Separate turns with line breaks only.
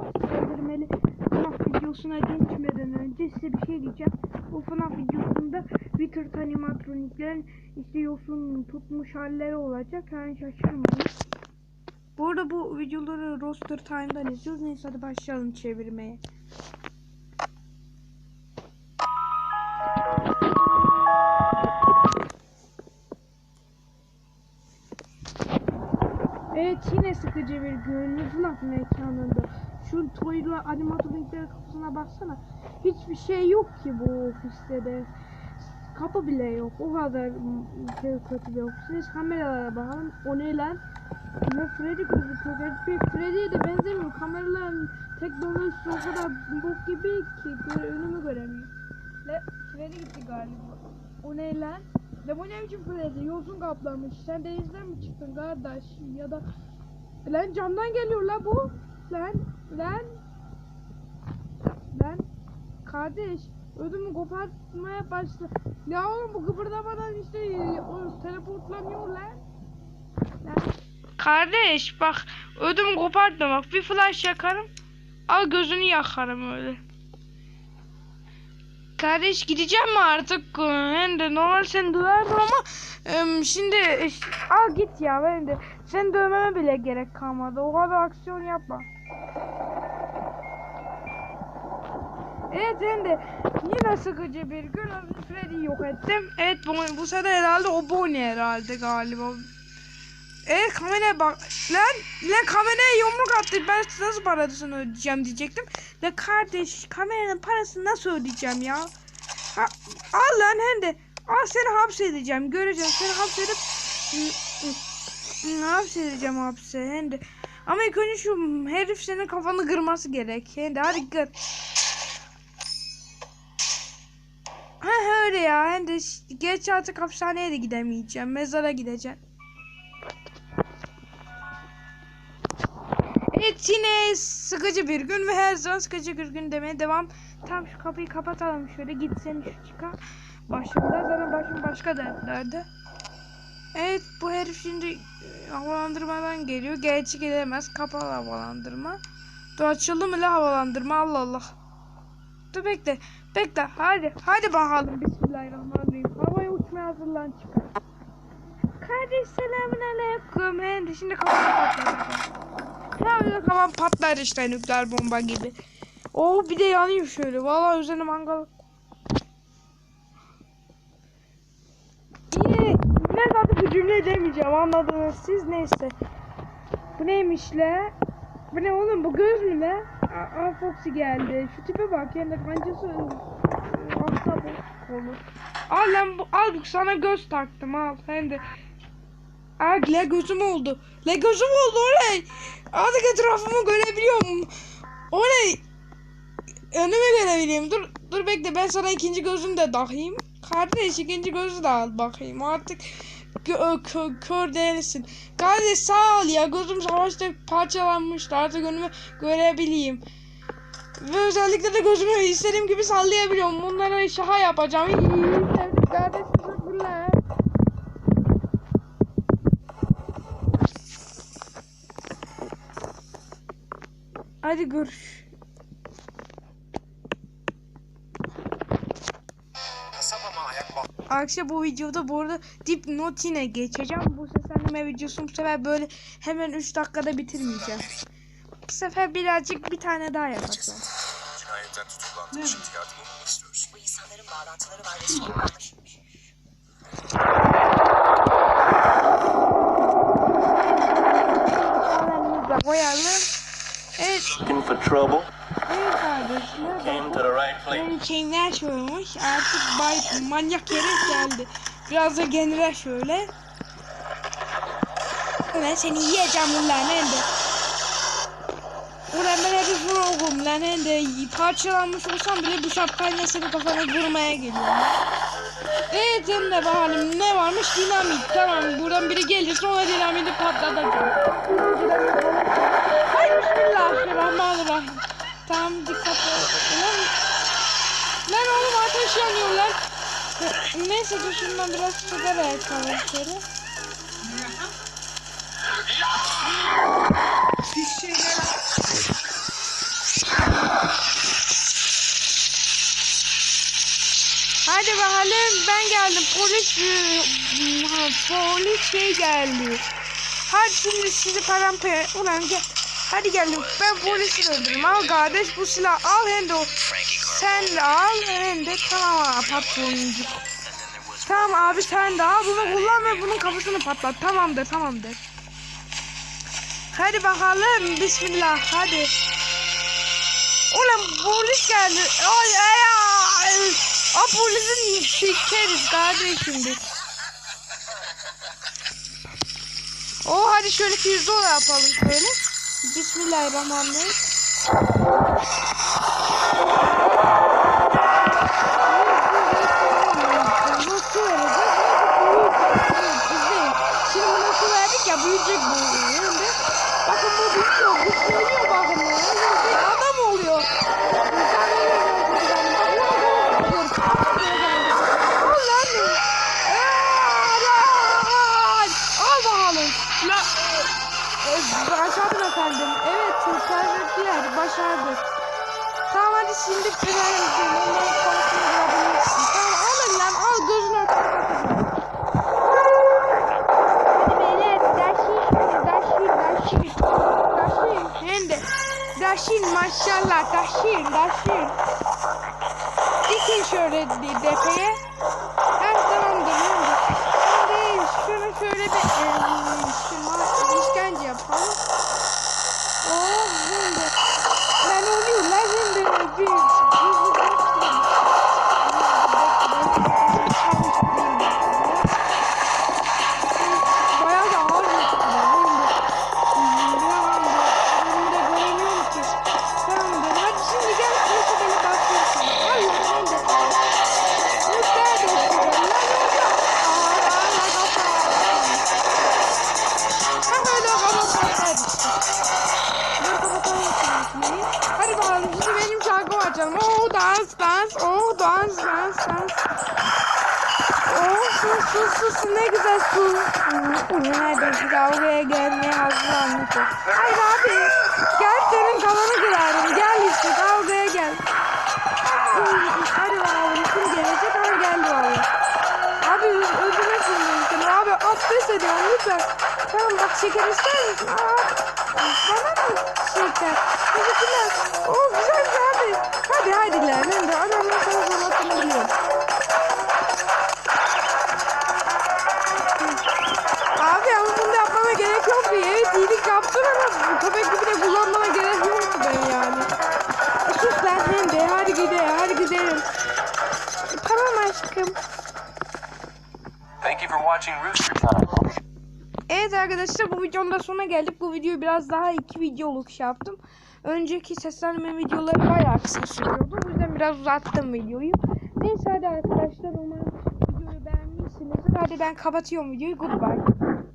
Öldürmeli FNAF videosuna geçmeden önce size bir şey diyeceğim. Bu FNAF videosunda Wicked animatroniklerin işte tutmuş halleri olacak. Yani şaşırmayın. Bu arada bu videoları Roster Time'dan izliyoruz. Neyse hadi başlayalım çevirmeye. Evet yine sıkıcı bir gün FNAF mekanında. Şu toyla animatroniklerin kapısına baksana. Hiçbir şey yok ki bu ofiste de. Kapı bile yok. O kadar şey kötü bir ofis. Kameralara bakalım. O ne lan? Ne Freddy gözüküyor. Freddy'ye de benzemiyor. Kameraların teknolojisi o kadar bok gibi ki böyle önümü göremiyor. Le Freddy gitti galiba. O ne lan? Ne bu ne biçim Freddy? Yosun kaplamış. Sen denizden mi çıktın kardeş? Ya da Lan camdan geliyor la bu. Lan lan lan kardeş ödümü kopartmaya başladı. Ya oğlum bu kıpırdamadan işte e, o teleportlanıyor lan. Kardeş bak ödümü kopartma bak bir flash yakarım. Al gözünü yakarım öyle. Kardeş gideceğim mi artık? Hem de normal seni döverdim ama şimdi e, al git ya ben de sen dövmeme bile gerek kalmadı. O kadar aksiyon yapma. Evet hem de yine sıkıcı bir gün Freddy'yi yok ettim. Evet bu, bu sefer herhalde o Bonnie herhalde galiba. Evet kameraya bak. Lan, lan kameraya yumruk attı. Ben nasıl parasını ödeyeceğim diyecektim. Lan kardeş kameranın parasını nasıl ödeyeceğim ya? Ha, al lan hem de. Al seni hapsedeceğim. Göreceğim seni hapsedip ne hapsedeceğim hapse hem de. Ama ilk önce şu herif senin kafanı kırması gerek. Hem de hadi kır. Ya. Hem de geç artık hapishaneye de gidemeyeceğim. Mezara gideceğim. Evet yine sıkıcı bir gün ve her zaman sıkıcı bir gün demeye devam. Tam şu kapıyı kapatalım şöyle gitsin şu çıkar. Başımda zaten başım başka dertlerde. Evet bu herif şimdi e, havalandırmadan geliyor. Gerçi gelemez. Kapalı havalandırma. Dur açıldı mı la havalandırma Allah Allah. Dur bekle. Bekle. Hadi. Hadi bakalım. Bismillahirrahmanirrahim. Havaya uçmaya hazırlan çıkar. Kardeş selamun aleyküm. Hem de şimdi kafamı patlayacak. Herhalde kafam patlar işte nükleer bomba gibi. Oo bir de yanıyor şöyle. Vallahi üzerine mangal. Yine ne zaten bir cümle demeyeceğim anladınız siz neyse. Bu neymiş la? Bu ne oğlum bu göz mü la? Aa, Foxy geldi. Şu tipe bak yani kancası hasta bu olur. Al lan bu al sana göz taktım al hem de. Aa gözüm oldu. Le gözüm oldu oley. Artık etrafımı görebiliyorum. Oley. Önümü görebileyim. Dur dur bekle ben sana ikinci gözüm de takayım. Kardeş ikinci gözü de al bakayım. Artık kö kö kör değilsin. Kardeş sağ ol ya. Gözüm savaşta parçalanmıştı. Artık önümü görebileyim. Ve özellikle de gözümü istediğim gibi sallayabiliyorum. Bunlara şaha yapacağım. Sevdik kardeş. Teşekkürler. Hadi görüş. Arkadaşlar bu videoda bu arada dipnot yine geçeceğim. Bu seslendirme videosunu bu sefer böyle hemen 3 dakikada bitirmeyeceğim. Bu sefer birazcık bir tane daha yapacağım.
Cinayetten tutuklandı. Şimdi yardımımı istiyorsun.
Bu insanların bağlantıları var ve sorgulanmış.
Alanımıza koyalım. Evet,
Looking for trouble?
evet kardeşler.
Came to the right place.
Benim keyimler şöylemiş. Artık bay manyak yere geldi. Biraz da genel şöyle. Ulan seni yiyeceğim ulan hem de. Ulan ben hep vurugum lan hem de parçalanmış olsam bile bu şapkayla senin kafana vurmaya geliyorum. Evet hem de bakalım ne varmış dinamit tamam buradan biri gelirse ona dinamiti patlatacağım. Hay bismillahirrahmanirrahim. Tam dikkat ol. Lan, lan oğlum ateş yanıyorlar. Neyse dur şundan biraz sigara yakalım içeri. Hadi bakalım ben geldim polis polis şey geldi. Hadi şimdi sizi paramparça ulan gel. Hadi geldim. Ben polisi öldürürüm. Al kardeş bu silah al hem de o. Sen de al hem de tamam patroncu. Tamam abi sen de al bunu kullan ve bunun kafasını patlat. Tamamdır tamamdır. Hadi bakalım bismillah hadi. Ulan polis geldi. Ay ay ay. O polisin sikeriz kardeşim biz. O hadi şöyle pirzola yapalım şöyle. Bismillahirrahmanirrahim. Başardık. Tamam hadi şimdi kırarım. Onların konusunu bulabilirsin. Tamam alın lan. Al gözünü örtün. Daşin. Maşallah. Daşin. Daşin. Dikin şöyle de- su su su su ne güzel su. Nerede kavgaya gelmeye hazırlanmışım. Hayır abi. Gel senin kafanı kırarım. Gel işte kavgaya gel. Hadi bakalım kim gelecek ama geldi valla. Abi öldürmek zorundayım seni. Abi abdest ediyorum lütfen. Tamam bak şeker ister misin? Aa, bana mı şeker? Teşekkürler. Oo güzel abi. Hadi hadi lan. Ben de adamın sana Evet arkadaşlar bu videonun da sonuna geldik. Bu videoyu biraz daha iki videoluk şey yaptım. Önceki seslenme videoları bayağı kısa sürüyordu. O yüzden biraz uzattım videoyu. Neyse hadi arkadaşlar umarım videoyu beğenmişsinizdir. Hadi ben kapatıyorum videoyu. Goodbye.